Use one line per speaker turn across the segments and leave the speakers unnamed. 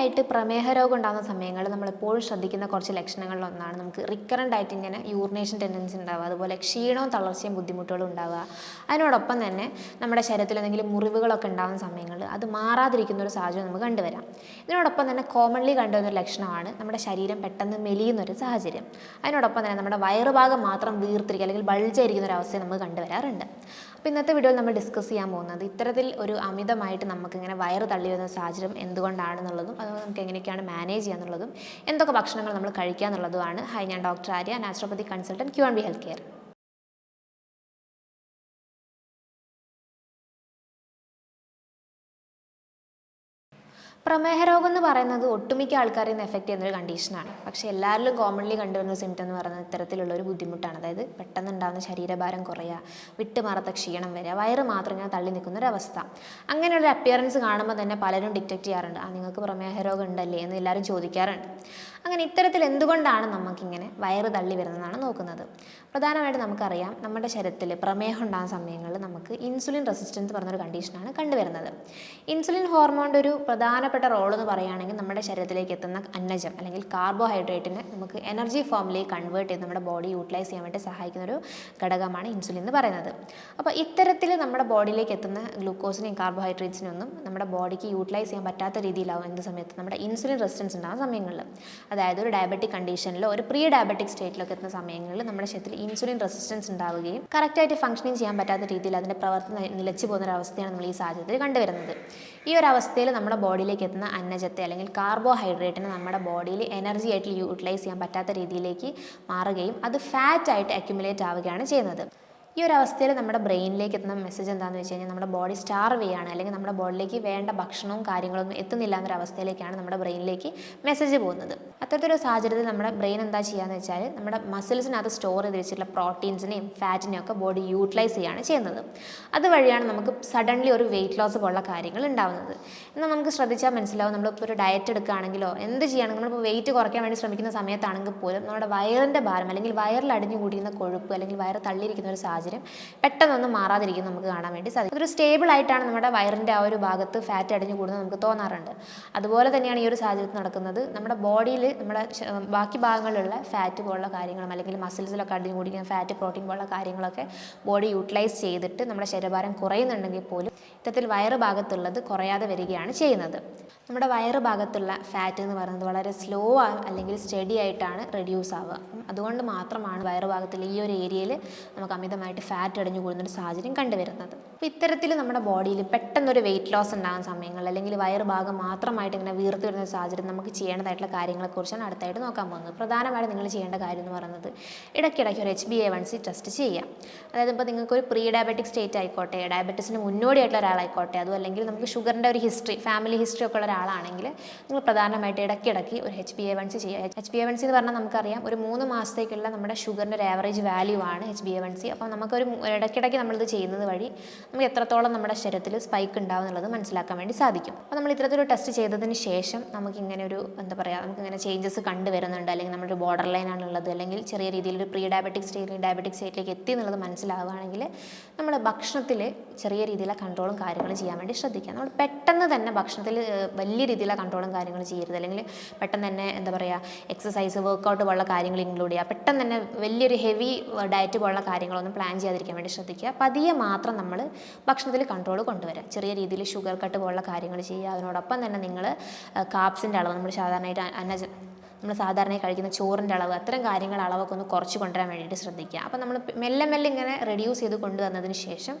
ആയിട്ട് പ്രമേഹ രോഗം ഉണ്ടാകുന്ന സമയങ്ങളിൽ നമ്മൾ എപ്പോഴും ശ്രദ്ധിക്കുന്ന കുറച്ച് ലക്ഷണങ്ങളിൽ ഒന്നാണ് നമുക്ക് റിക്കറന്റ് ആയിട്ട് ഇങ്ങനെ യൂറിനേഷൻ ടെൻഡൻസി ഉണ്ടാവുക. അതുപോലെ ക്ഷീണവും തളർച്ചയും ബുദ്ധിമുട്ടുകളും ഉണ്ടാവുക. അതിനോടൊപ്പം തന്നെ നമ്മുടെ ശരീരത്തിൽ എന്തെങ്കിലും മുറിവുകളൊക്കെ ഉണ്ടാകുന്ന സമയങ്ങളിൽ അത് മാറാതിരിക്കുന്ന ഒരു സാഹചര്യം നമുക്ക് കണ്ടുവരാം. ഇതിനോടൊപ്പം തന്നെ കോമൺലി കണ്ടുവരുന്ന ലക്ഷണമാണ് നമ്മുടെ ശരീരം പെട്ടെന്ന് മെലിയുന്ന ഒരു സാഹചര്യം. അതിനോടൊപ്പം തന്നെ നമ്മുടെ വയറുഭാഗം മാത്രം വീർത്തിരിക്കുക അല്ലെങ്കിൽ ബൾജായിരിക്കുന്ന ഒരു അവസ്ഥ നമുക്ക് കണ്ടുവരാറുണ്ട്. അപ്പോൾ ഇന്നത്തെ വീഡിയോയിൽ നമ്മൾ ഡിസ്കസ് ചെയ്യാൻ പോകുന്നത് ഇത്തരത്തിൽ ഒരു അമിതമായിട്ട് നമുക്കിങ്ങനെ വയറ് തള്ളി വരുന്ന സാഹചര്യം എന്തുകൊണ്ടാണെന്നുള്ളതും അത് നമുക്ക് എങ്ങനെയൊക്കെയാണ് മാനേജ് ചെയ്യാന്നുള്ളതും എന്തൊക്കെ ഭക്ഷണങ്ങൾ നമ്മൾ കഴിക്കുക എന്നുള്ളതുമാണ് ഹൈ ഞാൻ doctor Arya naturopathy consultant Q and B health care പ്രമേഹ രോഗം എന്ന് പറയുന്നത് ഒട്ടുമിക്ക ആൾക്കാരെയും ചെയ്യുന്ന ഒരു കണ്ടീഷനാണ് പക്ഷെ എല്ലാവരിലും കോമൺലി കണ്ടുവരുന്ന സിംറ്റം എന്ന് പറയുന്നത് ഇത്തരത്തിലുള്ള ഒരു ബുദ്ധിമുട്ടാണ്. അതായത് പെട്ടെന്ന് ഉണ്ടാകുന്ന ശരീരഭാരം കുറയുക വിട്ടുമാറാത്ത ക്ഷീണം വരിക വയറ് മാത്രം ഇങ്ങനെ തള്ളി നിൽക്കുന്ന ഒരു അവസ്ഥ. അങ്ങനെയുള്ള അപ്പിയറൻസ് കാണുമ്പോൾ തന്നെ പലരും ഡിറ്റക്ട് ചെയ്യാറുണ്ട്. ആ നിങ്ങൾക്ക് പ്രമേഹ രോഗം ഉണ്ടല്ലേ? എന്ന് എല്ലാവരും ചോദിക്കാറുണ്ട്. അങ്ങനെ ഇത്തരത്തിൽ എന്തുകൊണ്ടാണ് നമുക്കിങ്ങനെ വയറ് തള്ളി വരുന്നതെന്നാണ് നോക്കുന്നത്? പ്രധാനമായിട്ട് നമുക്കറിയാം നമ്മുടെ ശരീരത്തിൽ പ്രമേഹം ഉണ്ടാകുന്ന സമയങ്ങളിൽ നമുക്ക് ഇൻസുലിൻ റെസിസ്റ്റൻസ് പറഞ്ഞൊരു കണ്ടീഷനാണ് കണ്ടുവരുന്നത്. ഇൻസുലിൻ ഹോർമോണിന്റെ ഒരു പ്രധാനപ്പെട്ട റോൾ എന്ന് പറയുകയാണെങ്കിൽ നമ്മുടെ ശരീരത്തിലേക്ക് എത്തുന്ന അന്നജം അല്ലെങ്കിൽ കാർബോഹൈഡ്രേറ്റിനെ നമുക്ക് എനർജി ഫോമിലേക്ക് കൺവേർട്ട് ചെയ്ത് നമ്മുടെ ബോഡി യൂട്ടിലൈസ് ചെയ്യാൻ വേണ്ടി സഹായിക്കുന്ന ഒരു ഘടകമാണ് ഇൻസുലിൻ എന്ന് പറയുന്നത്. അപ്പോൾ ഇത്തരത്തിൽ നമ്മുടെ ബോഡിയിലേക്ക് എത്തുന്ന ഗ്ലൂക്കോസിനെയും കാർബോഹൈഡ്രേറ്റ്സിനെയൊന്നും നമ്മുടെ ബോഡിക്ക് യൂട്ടിലൈസ് ചെയ്യാൻ പറ്റാത്ത രീതിയിലാവും എന്ത് സമയത്ത് നമ്മുടെ ഇൻസുലിൻ റെസിസ്റ്റൻസ് ഉണ്ടാകുന്ന സമയങ്ങളിൽ. അതായത് ഒരു ഡയബറ്റിക് കണ്ടീഷനിലോ ഒരു പ്രീ ഡയബറ്റിക് സ്റ്റേറ്റിലൊക്കെ എത്തുന്ന സമയങ്ങളിൽ നമ്മുടെ ശരീരത്തിൽ ഇൻസുലിൻ റെസിസ്റ്റൻസ് ഉണ്ടാവുകയും കറക്റ്റായിട്ട് ഫംഗ്ഷനിങ് ചെയ്യാൻ പറ്റാത്ത രീതിയിൽ അതിന്റെ പ്രവർത്തനം നിലച്ചു പോകുന്ന ഒരു അവസ്ഥയാണ് നമ്മൾ ഈ സാഹചര്യത്തിൽ കണ്ടുവരുന്നത്. ഈ ഒരു അവസ്ഥയിൽ നമ്മുടെ ബോഡിയിലേക്ക് എത്തുന്ന അന്നജത്തെ അല്ലെങ്കിൽ കാർബോഹൈഡ്രേറ്റിനെ നമ്മുടെ ബോഡിയിൽ എനർജി ആയിട്ട് യൂട്ടിലൈസ് ചെയ്യാൻ പറ്റാത്ത രീതിയിലേക്ക് മാറുകയും അത് ഫാറ്റ് ആയിട്ട് അക്യുമുലേറ്റ് ആവുകയാണ് ചെയ്യുന്നത്. ഈ ഒരു അവസ്ഥയിൽ നമ്മുടെ ബ്രെയിനിലേക്ക് എത്തുന്ന മെസ്സേജ് എന്താണെന്ന് വെച്ച് കഴിഞ്ഞാൽ നമ്മുടെ ബോഡി സ്റ്റാർവ് ചെയ്യാണ് അല്ലെങ്കിൽ നമ്മുടെ ബോഡിയിലേക്ക് വേണ്ട ഭക്ഷണവും കാര്യങ്ങളൊന്നും എത്തുന്നില്ല എന്നൊരു അവസ്ഥയിലേക്കാണ് നമ്മുടെ ബ്രെയിനിലേക്ക് മെസ്സേജ് പോകുന്നത്. അത്തരത്തിലൊരു സാഹചര്യത്തിൽ നമ്മുടെ ബ്രെയിൻ എന്താ ചെയ്യാന്ന് വെച്ചാൽ നമ്മുടെ മസിൽസിനകത്ത് സ്റ്റോർ ചെയ്ത് വെച്ചിട്ടുള്ള പ്രോട്ടീൻസിനെയും ഫാറ്റിനെയും ഒക്കെ ബോഡി യൂട്ടിലൈസ് ചെയ്യാണ് ചെയ്യുന്നത്. അതുവഴിയാണ് നമുക്ക് സഡൻലി ഒരു വെയിറ്റ് ലോസ് പോലുള്ള കാര്യങ്ങൾ ഉണ്ടാവുന്നത്. എന്നാൽ നമുക്ക് ശ്രദ്ധിച്ചാൽ മനസ്സിലാവും നമ്മളിപ്പോൾ ഒരു ഡയറ്റ് എടുക്കുകയാണെങ്കിലോ എന്ത് ചെയ്യുകയാണെങ്കിൽ നമ്മളിപ്പോൾ വെയിറ്റ് കുറയ്ക്കാൻ വേണ്ടി ശ്രമിക്കുന്ന സമയത്താണെങ്കിൽ പോലും നമ്മുടെ വയറിന്റെ ഭാരം അല്ലെങ്കിൽ വയറിൽ അടിഞ്ഞു കൂടിയിരുന്ന കൊഴുപ്പ് അല്ലെങ്കിൽ വയറ് തള്ളിയിരിക്കുന്ന ഒരു സാഹചര്യം പെട്ടെന്നൊന്നും മാറാതിരിക്കും നമുക്ക് കാണാൻ വേണ്ടി സാധിക്കും. അതൊരു സ്റ്റേബിൾ ആയിട്ടാണ് നമ്മുടെ വയറിന്റെ ആ ഒരു ഭാഗത്ത് ഫാറ്റ് അടിഞ്ഞു കൂടുന്നത് നമുക്ക് തോന്നാറുണ്ട്. അതുപോലെ തന്നെയാണ് ഈ ഒരു സാഹചര്യത്തിൽ നടക്കുന്നത് നമ്മുടെ ബോഡിയിൽ നമ്മുടെ ബാക്കി ഭാഗങ്ങളിലുള്ള ഫാറ്റ് പോലുള്ള കാര്യങ്ങളും അല്ലെങ്കിൽ മസിൽസിലൊക്കെ അടിഞ്ഞു കൂടിക്കുന്ന ഫാറ്റ് പ്രോട്ടീൻ പോലുള്ള കാര്യങ്ങളൊക്കെ ബോഡി യൂട്ടിലൈസ് ചെയ്തിട്ട് നമ്മുടെ ശരീരഭാരം കുറയുന്നുണ്ടെങ്കിൽ പോലും ഇത്തരത്തിൽ വയറ് ഭാഗത്തുള്ളത് കുറയാതെ വരികയാണ് ചെയ്യുന്നത്. നമ്മുടെ വയറ് ഭാഗത്തുള്ള ഫാറ്റ് എന്ന് പറയുന്നത് വളരെ സ്ലോ അല്ലെങ്കിൽ സ്റ്റഡി ആയിട്ടാണ് റെഡ്യൂസ് ആവുക. അതുകൊണ്ട് മാത്രമാണ് വയറ് ഭാഗത്തുള്ള ഈ ഒരു ഏരിയയിൽ നമുക്ക് അമിതമായിട്ട് ഫാറ്റ് അടഞ്ഞു കൂടുന്നൊരു സാഹചര്യം കണ്ടുവരുന്നത്. അപ്പോൾ ഇത്തരത്തിൽ നമ്മുടെ ബോഡിയിൽ പെട്ടെന്നൊരു വെയിറ്റ് ലോസ് ഉണ്ടാകുന്ന സമയങ്ങൾ അല്ലെങ്കിൽ വയറ് ഭാഗം മാത്രമായിട്ട് ഇങ്ങനെ വീർത്തു വരുന്ന സാഹചര്യം നമുക്ക് ചെയ്യേണ്ടതായിട്ടുള്ള കാര്യങ്ങളെക്കുറിച്ചാണ് അടുത്തായിട്ട് നോക്കാൻ പോകുന്നത്. പ്രധാനമായിട്ട് നിങ്ങൾ ചെയ്യേണ്ട കാര്യം എന്ന് പറയുന്നത് ഇടയ്ക്കിടയ്ക്ക് ഒരു H B A one C test ചെയ്യാം. അതായത് ഇപ്പോൾ നിങ്ങൾക്ക് ഒരു പ്രീ ഡയബറ്റിക് സ്റ്റേറ്റ് ആയിക്കോട്ടെ ഡയബറ്റീസിന് മുന്നോടിയായിട്ടുള്ള ഒരാളായിക്കോട്ടെ അതും അല്ലെങ്കിൽ നമുക്ക് ഷുഗറിന്റെ ഒരു ഹിസ്റ്ററി ഫാമിലി ഹിസ്റ്ററി ഒക്കെ ഉള്ള ഒരാളാണെങ്കിൽ നിങ്ങൾ പ്രധാനമായിട്ട് ഇടയ്ക്കിടയ്ക്ക് ഒരു H B A one C ചെയ്യുക H B A one C എന്ന് പറഞ്ഞാൽ നമുക്കറിയാം ഒരു മൂന്ന് മാസത്തേക്കുള്ള നമ്മുടെ ഷുഗറിന്റെ ഒരു ആവറേജ് വാല്യൂ ആണ് H B A one C അപ്പോൾ നമുക്കൊരു ഇടയ്ക്കിടയ്ക്ക് നമ്മളിത് ചെയ്യുന്നത് വഴി നമുക്ക് എത്രത്തോളം നമ്മുടെ ശരീരത്തിൽ സ്പൈക്ക് ഉണ്ടാവും എന്നുള്ളത് മനസ്സിലാക്കാൻ വേണ്ടി സാധിക്കും. അപ്പോൾ നമ്മൾ ഇത്തരത്തിലൊരു ടെസ്റ്റ് ചെയ്തതിന് ശേഷം നമുക്കിങ്ങനെ ഒരു എന്താ പറയുക നമുക്കിങ്ങനെ ചേഞ്ചസ് കണ്ടുവരുന്നുണ്ട്. അല്ലെങ്കിൽ നമ്മുടെ ബോർഡർ ലൈൻ ആണുള്ളത്. അല്ലെങ്കിൽ ചെറിയ രീതിയിൽ ഒരു പ്രീ ഡയബറ്റിക് സ്റ്റേജിൽ ഡയബറ്റിക് സ്റ്റേറ്റിലേക്ക് എത്തി എന്നുള്ളത് മനസ്സിലാവുകയാണെങ്കിൽ നമ്മൾ ഭക്ഷണത്തിൽ ചെറിയ രീതിയിലുള്ള കൺട്രോളും കാര്യങ്ങളും ചെയ്യാൻ വേണ്ടി ശ്രദ്ധിക്കുക. നമ്മൾ പെട്ടെന്ന് തന്നെ ഭക്ഷണത്തിൽ വലിയ രീതിയിലുള്ള കൺട്രോളും കാര്യങ്ങളും ചെയ്യരുത്. അല്ലെങ്കിൽ പെട്ടെന്ന് തന്നെ എന്താ പറയുക എക്സസൈസ് വർക്കൗട്ട് പോലുള്ള കാര്യങ്ങൾ ഇൻക്ലൂഡ് ചെയ്യുക. പെട്ടെന്ന് തന്നെ വലിയൊരു ഹെവി ഡയറ്റ് പോലുള്ള കാര്യങ്ങളൊന്നും പ്ലാൻ ചെയ്യാതിരിക്കാൻ വേണ്ടി ശ്രദ്ധിക്കുക. പതിയെ മാത്രം നമ്മൾ ഭക്ഷണത്തിൽ കൺട്രോൾ കൊണ്ടുവരാം. ചെറിയ രീതിയിൽ ഷുഗർ കട്ട് പോലുള്ള കാര്യങ്ങൾ ചെയ്യുക. അതിനോടൊപ്പം തന്നെ നിങ്ങൾ കാപ്സിന്റെ അളവ് നമ്മൾ സാധാരണയായിട്ട് അന്നജ നമ്മൾ സാധാരണ കഴിക്കുന്ന ചോറിന്റെ അളവ് അത്തരം കാര്യങ്ങൾ അളവൊക്കെ ഒന്ന് കുറച്ച് കൊണ്ടുവരാൻ വേണ്ടിയിട്ട് ശ്രദ്ധിക്കുക. അപ്പോൾ നമ്മൾ മെല്ലെ മെല്ലെ ഇങ്ങനെ റെഡ്യൂസ് ചെയ്ത് കൊണ്ടുവന്നതിന് ശേഷം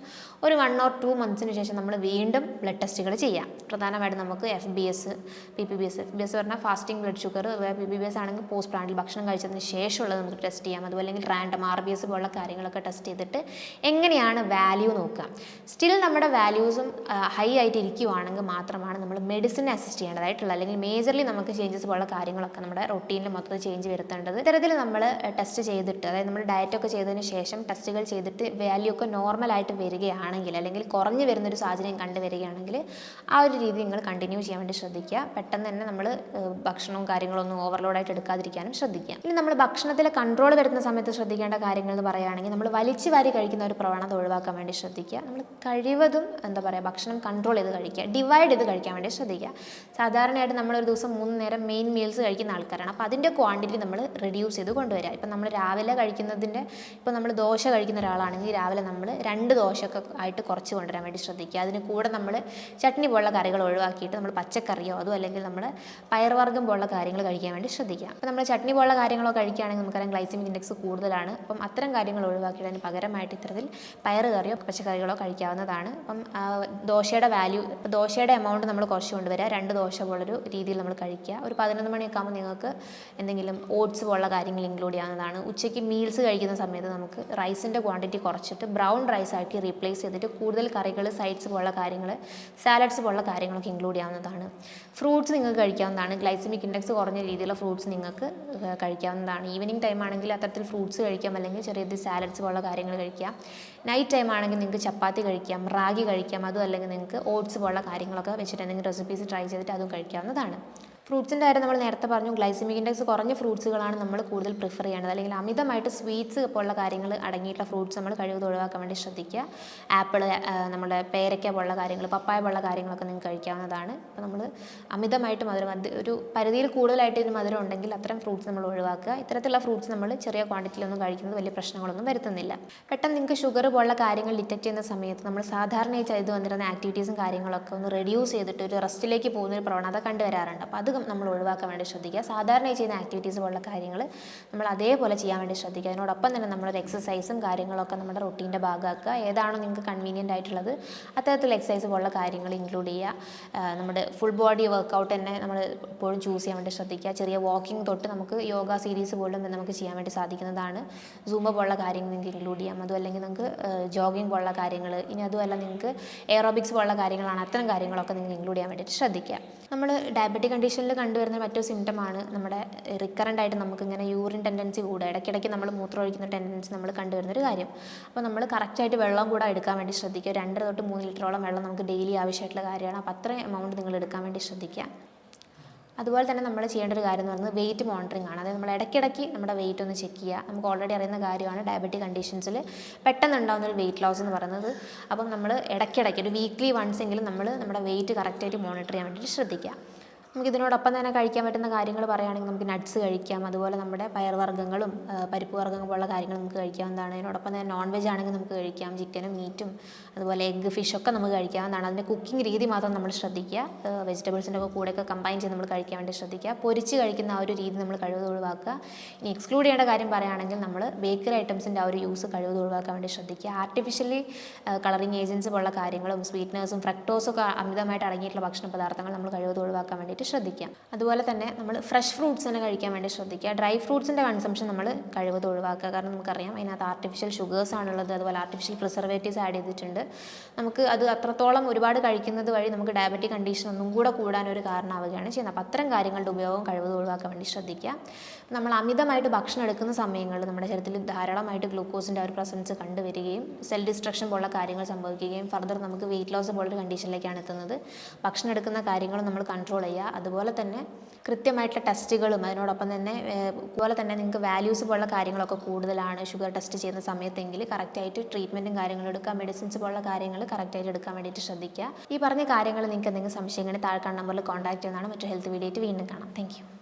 ഒരു വൺ ഓർ ടു മന്ത്സിന് ശേഷം നമ്മൾ വീണ്ടും ബ്ലഡ് ടെസ്റ്റുകൾ ചെയ്യാം. പ്രധാനമായിട്ടും നമുക്ക് F B S P P B S F B S പറഞ്ഞാൽ fasting blood sugar P P B S ആണെങ്കിൽ പോസ്റ്റ് പ്രാൻഡിൽ ഭക്ഷണം കഴിച്ചതിന് ശേഷമുള്ളത് നമുക്ക് ടെസ്റ്റ് ചെയ്യാം. അതുപോലെ അല്ലെങ്കിൽ റാൻഡം ആർ ബി എസ് പോലുള്ള കാര്യങ്ങളൊക്കെ ടെസ്റ്റ് ചെയ്തിട്ട് എങ്ങനെയാണ് വാല്യൂ നോക്കുക. സ്റ്റിൽ നമ്മുടെ വാല്യൂസും ഹൈ ആയിട്ട് ഇരിക്കുവാണെങ്കിൽ മാത്രമാണ് നമ്മൾ മെഡിസിൻ അസിസ്റ്റ് ചെയ്യേണ്ടതായിട്ടുള്ളത്. അല്ലെങ്കിൽ മേജർലി നമുക്ക് ചേഞ്ചസ് പോലുള്ള കാര്യങ്ങളൊക്കെ നമ്മുടെ റൊട്ടീനിൽ മൊത്തത്തിൽ ചേഞ്ച് വരുത്തേണ്ടത്. ഇത്തരത്തിൽ നമ്മൾ ടെസ്റ്റ് ചെയ്തിട്ട് അതായത് നമ്മൾ ഡയറ്റൊക്കെ ചെയ്തതിന് ശേഷം ടെസ്റ്റുകൾ ചെയ്തിട്ട് വാല്യൂ ഒക്കെ നോർമലായിട്ട് വരികയാണെങ്കിൽ അല്ലെങ്കിൽ കുറഞ്ഞു വരുന്നൊരു സാഹചര്യം കണ്ടുവരികയാണെങ്കിൽ ആ ഒരു രീതി നിങ്ങൾ കണ്ടിന്യൂ ചെയ്യാൻ വേണ്ടി ശ്രദ്ധിക്കുക. പെട്ടെന്ന് തന്നെ നമ്മൾ ഭക്ഷണവും കാര്യങ്ങളൊന്നും ഓവർലോഡായിട്ട് എടുക്കാതിരിക്കാനും ശ്രദ്ധിക്കുക. ഇനി നമ്മൾ ഭക്ഷണത്തിലെ കൺട്രോൾ വരുന്ന സമയത്ത് ശ്രദ്ധിക്കേണ്ട കാര്യങ്ങൾ എന്ന് പറയുകയാണെങ്കിൽ നമ്മൾ വലിച്ചു വാരി കഴിക്കുന്ന ഒരു പ്രവണത ഒഴിവാക്കാൻ വേണ്ടി ശ്രദ്ധിക്കുക. നമ്മൾ കഴിവതും എന്താ പറയുക ഭക്ഷണം കൺട്രോൾ ചെയ്ത് കഴിക്കുക. ഡിവൈഡ് ചെയ്ത് കഴിക്കാൻ വേണ്ടി ശ്രദ്ധിക്കുക. സാധാരണയായിട്ട് നമ്മളൊരു ദിവസം മൂന്ന് നേരം മെയിൻ മീൽസ് കഴിക്കുന്ന ആൾക്കാരാണ് അപ്പോൾ അതിന്റെ ക്വാണ്ടിറ്റി നമ്മൾ റിഡ്യൂസ് ചെയ്ത് കൊണ്ടുവരിക. ഇപ്പം നമ്മൾ രാവിലെ കഴിക്കുന്നതിന്റെ ഇപ്പോൾ നമ്മൾ ദോശ കഴിക്കുന്ന ഒരാളാണെങ്കിൽ രാവിലെ നമ്മൾ രണ്ട് ദോശയൊക്കെ ആയിട്ട് കുറച്ച് കൊണ്ടുവരാൻ വേണ്ടി ശ്രദ്ധിക്കുക. അതിന് കൂടെ നമ്മൾ ചട്നി പോലുള്ള കറികൾ ഒഴിവാക്കിയിട്ട് നമ്മൾ പച്ചക്കറിയോ അതോ അല്ലെങ്കിൽ നമ്മൾ പയർവർഗം പോലുള്ള കാര്യങ്ങൾ കഴിക്കാൻ വേണ്ടി ശ്രദ്ധിക്കുക. അപ്പോൾ നമ്മൾ ചട്നി പോലുള്ള കാര്യങ്ങളോ കഴിക്കുകയാണെങ്കിൽ നമുക്കറിയാം ഗ്ലൈസിമിക് ഇൻഡെക്സ് കൂടുതലാണ്. അപ്പം അത്തരം കാര്യങ്ങൾ ഒഴിവാക്കിയിട്ട് അതിന് പകരമായിട്ട് ഇത്തരത്തിൽ പയർ കറിയോ പച്ചക്കറികളോ കഴിക്കാവുന്നതാണ്. അപ്പം ദോശയുടെ വാല്യൂ ഇപ്പോൾ ദോശയുടെ എമൗണ്ട് നമ്മൾ കുറച്ച് കൊണ്ടുവരിക. രണ്ട് ദോശ പോലൊരു രീതിയിൽ നമ്മൾ കഴിക്കുക. ഒരു പതിനൊന്ന് മണിയൊക്കെ ആകുമ്പോൾ നിങ്ങൾക്ക് എന്തെങ്കിലും ഓട്സ് പോലുള്ള കാര്യങ്ങൾ ഇൻക്ലൂഡ് ചെയ്യാവുന്നതാണ്. ഉച്ചയ്ക്ക് മീൽസ് കഴിക്കുന്ന സമയത്ത് നമുക്ക് റൈസിന്റെ ക്വാണ്ടിറ്റി കുറച്ചിട്ട് ബ്രൗൺ റൈസ് ആക്കി റീപ്ലേസ് ചെയ്തിട്ട് കൂടുതൽ കറികൾ സൈഡ്സ് പോലുള്ള കാര്യങ്ങൾ സാലഡ്സ് പോലുള്ള കാര്യങ്ങളൊക്കെ ഇൻക്ലൂഡ് ചെയ്യാവുന്നതാണ്. ഫ്രൂട്ട്സ് നിങ്ങൾക്ക് കഴിക്കാവുന്നതാണ്. ഗ്ലൈസമിക് ഇൻഡെക്സ് കുറഞ്ഞ രീതിയിലുള്ള ഫ്രൂട്ട്സ് നിങ്ങൾക്ക് കഴിക്കാവുന്നതാണ്. ഈവനിങ് ടൈം ആണെങ്കിൽ അത്തരത്തിൽ ഫ്രൂട്ട്സ് കഴിക്കാം. അല്ലെങ്കിൽ ചെറിയ സാലഡ്സ് പോലുള്ള കാര്യങ്ങൾ കഴിക്കാം. നൈറ്റ് ടൈം ആണെങ്കിൽ നിങ്ങൾക്ക് ചപ്പാത്തി കഴിക്കാം റാഗി കഴിക്കാം. അതും അല്ലെങ്കിൽ നിങ്ങൾക്ക് ഓട്സ് പോലുള്ള കാര്യങ്ങളൊക്കെ വെച്ചിട്ട് എന്തെങ്കിലും റെസിപ്പീസ് ട്രൈ ചെയ്തിട്ട് അതും കഴിക്കാവുന്നതാണ്. ഫ്രൂട്ട്സിന്റെ കാര്യം നമ്മൾ നേരത്തെ പറഞ്ഞു ഗ്ലൈസമിക് ഇൻഡെക്സ് കുറഞ്ഞ ഫ്രൂട്ട്സുകളാണ് നമ്മൾ കൂടുതൽ പ്രിഫർ ചെയ്യേണ്ടത് അല്ലെങ്കിൽ അമിതമായിട്ട് സ്വീറ്റ്സ് പോലുള്ള കാര്യങ്ങൾ അടങ്ങിയിട്ടുള്ള ഫ്രൂട്ട്സ് നമ്മൾ കഴിവത് ഒഴിവാക്കാൻ വേണ്ടി ശ്രദ്ധിക്കുക. ആപ്പിൾ നമ്മുടെ പേരയ്ക്ക പോലുള്ള കാര്യങ്ങൾ പപ്പായ പോലുള്ള കാര്യങ്ങളൊക്കെ നിങ്ങൾക്ക് കഴിക്കാവുന്നതാണ്. അപ്പോൾ നമ്മൾ അമിതമായിട്ട് മധുരം ഒരു പരിധിയിൽ കൂടുതലായിട്ട് ഇതിന് മധുരം ഉണ്ടെങ്കിൽ അത്തരം ഫ്രൂട്ട്സ് നമ്മൾ ഒഴിവാക്കുക. ഇത്തരത്തിലുള്ള ഫ്രൂട്ട്സ് നമ്മൾ ചെറിയ ക്വാണ്ടിറ്റിയിലൊന്നും കഴിക്കുന്നത് വലിയ പ്രശ്നങ്ങളൊന്നും വരുത്തുന്നില്ല. പെട്ടെന്ന് നിങ്ങൾക്ക് ഷുഗർ പോലുള്ള കാര്യങ്ങൾ ഡിറ്റക്ട് ചെയ്യുന്ന സമയത്ത് നമ്മൾ സാധാരണയായി ചെയ്തു വന്നിരുന്ന ആക്ടിവിറ്റീസും കാര്യങ്ങളൊക്കെ ഒന്ന് റെഡ്യൂസ് ചെയ്തിട്ട് ഒരു റെസ്റ്റിലേക്ക് പോകുന്ന ഒരു പ്രവണത കണ്ടുവരാറുണ്ട്. അപ്പോൾ അത് നമ്മൾ ഒഴിവാക്കാൻ വേണ്ടി ശ്രദ്ധിക്കുക. സാധാരണ ചെയ്യുന്ന ആക്ടിവിറ്റീസ് പോലുള്ള കാര്യങ്ങൾ നമ്മൾ അതേപോലെ ചെയ്യാൻ വേണ്ടി ശ്രദ്ധിക്കുക. അതിനോടൊപ്പം തന്നെ നമ്മളൊരു എക്സസൈസും കാര്യങ്ങളൊക്കെ നമ്മുടെ റൊട്ടീന്റെ ഭാഗമാക്കുക. ഏതാണോ നിങ്ങൾക്ക് കൺവീനിയന്റ് ആയിട്ടുള്ളത്. അത്തരത്തിൽ എക്സസൈസ് പോലുള്ള കാര്യങ്ങൾ ഇൻക്ലൂഡ് ചെയ്യുക. നമ്മുടെ ഫുൾ ബോഡി വർക്കൗട്ട് തന്നെ നമ്മൾ എപ്പോഴും ചൂസ് ചെയ്യാൻ വേണ്ടി ശ്രദ്ധിക്കുക. ചെറിയ വാക്കിംഗ് തൊട്ട് നമുക്ക് യോഗ സീരീസ് പോലും നമുക്ക് ചെയ്യാൻ വേണ്ടി സാധിക്കുന്നതാണ്. സൂമ പോലുള്ള കാര്യങ്ങൾ നിങ്ങൾക്ക് ഇൻക്ലൂഡ് ചെയ്യാം. അതും അല്ലെങ്കിൽ നിങ്ങൾക്ക് ജോഗിങ് പോലുള്ള കാര്യങ്ങൾ. ഇനി അതുമല്ല നിങ്ങൾക്ക് എയറോബിക്സ് പോലുള്ള കാര്യങ്ങളാണ്. അത്തരം കാര്യങ്ങളൊക്കെ നിങ്ങൾ ഇൻക്ലൂഡ് ചെയ്യാൻ വേണ്ടിയിട്ട് ശ്രദ്ധിക്കുക. നമ്മൾ ഡയബറ്റിക് കണ്ടീഷനിൽ കണ്ടുവരുന്ന മറ്റൊരു സിംറ്റമാണ് നമ്മുടെ റിക്കറന്റ് ആയിട്ട് നമുക്ക് ഇങ്ങനെ യൂറിൻ ടെൻഡൻസി കൂടുക. ഇടയ്ക്കിടയ്ക്ക് നമ്മൾ മൂത്രം ഒഴിക്കുന്ന ടെൻഡൻസി നമ്മൾ കണ്ടുവരുന്ന ഒരു കാര്യം. അപ്പോൾ നമ്മൾ കറക്റ്റായിട്ട് വെള്ളം കൂടെ എടുക്കാൻ വേണ്ടി ശ്രദ്ധിക്കുക. രണ്ടര തൊട്ട് മൂന്ന് ലിറ്ററോളം വെള്ളം നമുക്ക് ഡെയിലി ആവശ്യമായിട്ടുള്ള കാര്യമാണ്. അപ്പോൾ അത്രയും എമൗണ്ട് നിങ്ങൾ എടുക്കാൻ വേണ്ടി ശ്രദ്ധിക്കുക. അതുപോലെ തന്നെ നമ്മൾ ചെയ്യേണ്ട ഒരു കാര്യം എന്ന് പറയുന്നത് വെയിറ്റ് മോണിറ്ററിംഗ് ആണ്. അതായത് നമ്മൾ ഇടയ്ക്കിടയ്ക്ക് നമ്മുടെ വെയിറ്റ് ഒന്ന് ചെക്ക് ചെയ്യുക. നമുക്ക് ഓൾറെഡി അറിയുന്ന കാര്യമാണ് ഡയബറ്റിക് കണ്ടീഷൻസിൽ പെട്ടെന്ന് ഉണ്ടാകുന്ന ഒരു വെയിറ്റ് ലോസ് എന്ന് പറയുന്നത്. അപ്പം നമ്മൾ ഇടയ്ക്കിടയ്ക്ക് ഒരു വീക്ക്ലി വൺസ് എങ്കിലും നമ്മൾ നമ്മുടെ വെയിറ്റ് കറക്റ്റായിട്ട് മോണിറ്റർ ചെയ്യാൻ വേണ്ടിയിട്ട് ശ്രദ്ധിക്കുക. നമുക്ക് ഇതിനോടൊപ്പം തന്നെ കഴിക്കാൻ പറ്റുന്ന കാര്യങ്ങൾ പറയുകയാണെങ്കിൽ നമുക്ക് നട്ട്സ് കഴിക്കാം. അതുപോലെ നമ്മുടെ പയർവർഗങ്ങളും പരിപ്പ് വർഗങ്ങൾ പോലുള്ള കാര്യങ്ങൾ നമുക്ക് കഴിക്കാവുന്നതാണ്. അതിനോടൊപ്പം തന്നെ നോൺ വെജ് ആണെങ്കിൽ നമുക്ക് കഴിക്കാം. ചിക്കനും മീറ്റും അതുപോലെ എഗ്ഗ് ഫിഷൊക്കെ നമുക്ക് കഴിക്കാവുന്നതാണ്. അതിന്റെ കുക്കിംഗ് രീതി മാത്രം നമ്മൾ ശ്രദ്ധിക്കുക. വെജിറ്റബിൾസിന്റെ ഒക്കെ കൂടെയൊക്കെ കമ്പൈൻ ചെയ്ത് നമ്മൾ കഴിക്കാൻ വേണ്ടി ശ്രദ്ധിക്കുക. പൊരിച്ച് കഴിക്കുന്ന ആ ഒരു രീതി നമ്മൾ കഴിവത് ഒഴിവാക്കുക. ഇനി എക്സ്ക്ലൂഡ് ചെയ്യേണ്ട കാര്യം പറയുകയാണെങ്കിൽ നമ്മൾ ബേക്കറി ഐറ്റംസിന്റെ ആ ഒരു യൂസ് കഴിവത് ഒഴിവാക്കാൻ വേണ്ടി ശ്രദ്ധിക്കുക. ആർട്ടിഫിഷ്യലി കളറിങ് ഏജൻസ് പോലുള്ള കാര്യങ്ങളും സ്വീറ്റ്നേഴ്സും ഫ്രക്ടോസും ഒക്കെ അമിതമായിട്ട് അടങ്ങിയിട്ടുള്ള ഭക്ഷണ പദാർത്ഥങ്ങൾ നമ്മൾ കഴിവത് ഒഴിവാക്കാൻ വേണ്ടിയിട്ട് ശ്രദ്ധിക്കാം അതുപോലെ തന്നെ നമ്മൾ ഫ്രഷ് ഫ്രൂട്ട്സ് തന്നെ കഴിക്കാൻ വേണ്ടി ശ്രദ്ധിക്കുക. ഡ്രൈ ഫ്രൂട്ട്സിന്റെ കൺസംഷൻ നമ്മൾ കഴിവത് ഒഴിവാക്കുക. കാരണം നമുക്കറിയാം അതിനകത്ത് ആർട്ടിഫിഷ്യൽ ഷുഗേഴ്സ് ആണുള്ളത് അതുപോലെ ആർട്ടിഫിഷ്യൽ പ്രിസർവേറ്റീവ്സ് ആഡ് ചെയ്തിട്ടുണ്ട്. നമുക്ക് അത് അത്രത്തോളം ഒരുപാട് കഴിക്കുന്നത് വഴി നമുക്ക് ഡയബറ്റിക് കണ്ടീഷൻ ഒന്നും കൂടെ കൂടാൻ ഒരു കാരണമാവുകയാണ് ചെയ്യുന്നത്. അപ്പോൾ അത്തരം കാര്യങ്ങളുടെ ഉപയോഗം കഴിവത് ഒഴിവാക്കാൻ വേണ്ടി ശ്രദ്ധിക്കുക. നമ്മൾ അമിതമായിട്ട് ഭക്ഷണം എടുക്കുന്ന സമയങ്ങളിൽ നമ്മുടെ ശരീരത്തിൽ ധാരാളമായിട്ട് ഗ്ലൂക്കോസിന്റെ ഒരു പ്രസൻസ് കണ്ടുവരികയും സെൽ ഡിസ്ട്രക്ഷൻ പോലുള്ള കാര്യങ്ങൾ സംഭവിക്കുകയും ഫർദർ നമുക്ക് വെയിറ്റ് ലോസ് പോലുള്ള കണ്ടീഷനിലേക്കാണ് എത്തുന്നത്. ഭക്ഷണം എടുക്കുന്ന കാര്യങ്ങൾ നമ്മൾ കൺട്രോൾ ചെയ്യുക. അതുപോലെ തന്നെ കൃത്യമായിട്ടുള്ള ടെസ്റ്റുകളും അതിനോടൊപ്പം തന്നെ അതുപോലെ തന്നെ നിങ്ങൾക്ക് വാല്യൂസ് പോലുള്ള കാര്യങ്ങളൊക്കെ കൂടുതലാണ്. ഷുഗർ ടെസ്റ്റ് ചെയ്യുന്ന സമയത്തെങ്കിൽ കറക്റ്റായിട്ട് ട്രീറ്റ്മെന്റും കാര്യങ്ങളും എടുക്കുക. മെഡിസിൻസ് പോലുള്ള കാര്യങ്ങൾ കറക്റ്റായിട്ട് എടുക്കാൻ വേണ്ടിയിട്ട് ശ്രദ്ധിക്കുക. ഈ പറഞ്ഞ കാര്യങ്ങൾ നിങ്ങൾക്ക് എന്തെങ്കിലും സംശയങ്ങൾ താഴെ പോലെ കോൺടാക്ട് ചെയ്യുന്നതാണ് മറ്റു ഹെൽത്ത് വീഡിയോ വീണ്ടും കാണാം. താങ്ക്